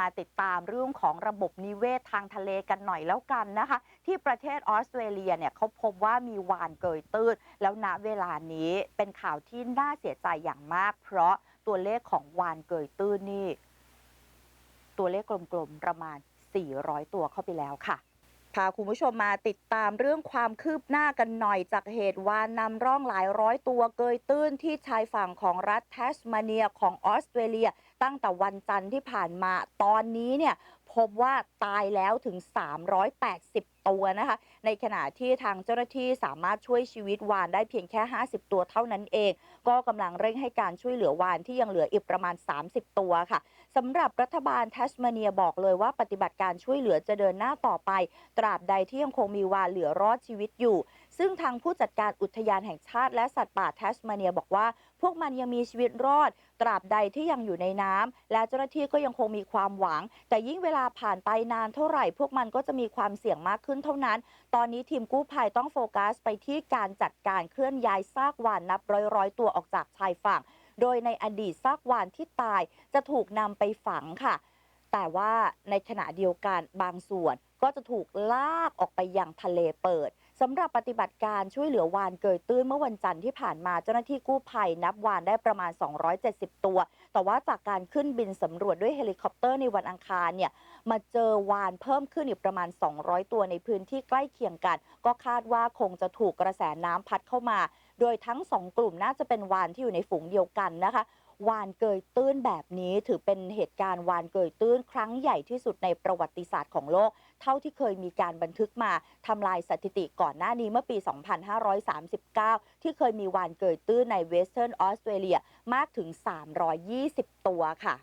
มาติดตามเรื่องของระบบนิเวศทางทะเลกันหน่อยแล้วกันนะคะ ที่ประเทศออสเตรเลียเนี่ยเขาพบว่ามีวานเกยตื้น แล้วณเวลานี้เป็นข่าวที่น่าเสียใจอย่างมาก เพราะตัวเลขของวานเกยตื้นนี่ ตัวเลขกลมๆประมาณ 400 ตัวเข้าไปแล้วค่ะ พาคุณผู้ชมมาติดตามเรื่องความคืบหน้ากันหน่อยจากเหตุวานนำร่องหลายร้อยตัวเกยตื้นที่ชายฝั่งของรัฐแทสมาเนียของออสเตรเลีย ตั้งแต่วันจันทร์ที่ผ่านมาตอนนี้เนี่ยพบว่าตายแล้วถึง 380ตัวนะคะ ในขณะที่ทางเจ้าหน้าที่สามารถช่วยชีวิตวานได้เพียงแค่ 50 ตัวเท่านั้นเอง ก็กำลังเร่งให้การช่วยเหลือวานที่ยังเหลืออีกประมาณ 30 ตัวค่ะสำหรับรัฐบาลแทสมาเนียบอกเลยว่าปฏิบัติการช่วยเหลือจะเดินหน้าต่อไป ตราบใดที่ยังคงมีวานเหลือรอดชีวิตอยู่ ซึ่งทางผู้จัดการอุทยานแห่งชาติและสัตว์ป่าแทสมาเนียบอกว่า พวกมันยังมีชีวิตรอด ตราบใดที่ยังอยู่ในน้ำและเจ้าหน้าที่ก็ยังคงมีความหวัง แต่ยิ่งเวลาผ่านไปนานเท่าไหร่ พวกมันก็จะมีความเสี่ยงมากขึ้นเท่านั้น ตอนนี้ทีมกู้ภัยต้องโฟกัสไปที่การจัดการเคลื่อนย้ายซากวานนับร้อยๆตัวออกจากชายฝั่ง โดยในอดีตซากวานที่ตายจะถูกนำไปฝังค่ะ แต่ว่าในขณะเดียวกันบางส่วนก็จะถูกลากออกไปยังทะเลเปิด สำหรับปฏิบัติการช่วยเหลือวานเกยตื้นเมื่อวันจันทร์ที่ผ่านมาเจ้าหน้าที่กู้ภัยนับวานได้ประมาณ 270 ตัว แต่ว่าจากการขึ้นบินสำรวจด้วยเฮลิคอปเตอร์ในวันอังคารเนี่ยมาเจอวานเพิ่มขึ้นอีกประมาณ 200 ตัวในพื้นที่ใกล้เคียงกัน ก็คาดว่าคงจะถูกกระแสน้ำพัดเข้ามา โดยทั้งสองกลุ่มน่าจะเป็นวานที่อยู่ในฝูงเดียวกันนะคะ วานเกยตื้นแบบนี้ถือเป็นเหตุการณ์วานเกยตื้นครั้งใหญ่ที่สุดในประวัติศาสตร์ของโลก เท่าที่เคยมีการบันทึกมาทำลายสถิติก่อนหน้านี้เมื่อปี 2539 ที่เคยมีวานเกยตื้นในเวสเทิร์นออสเตรเลียมากถึง 320 ตัวค่ะ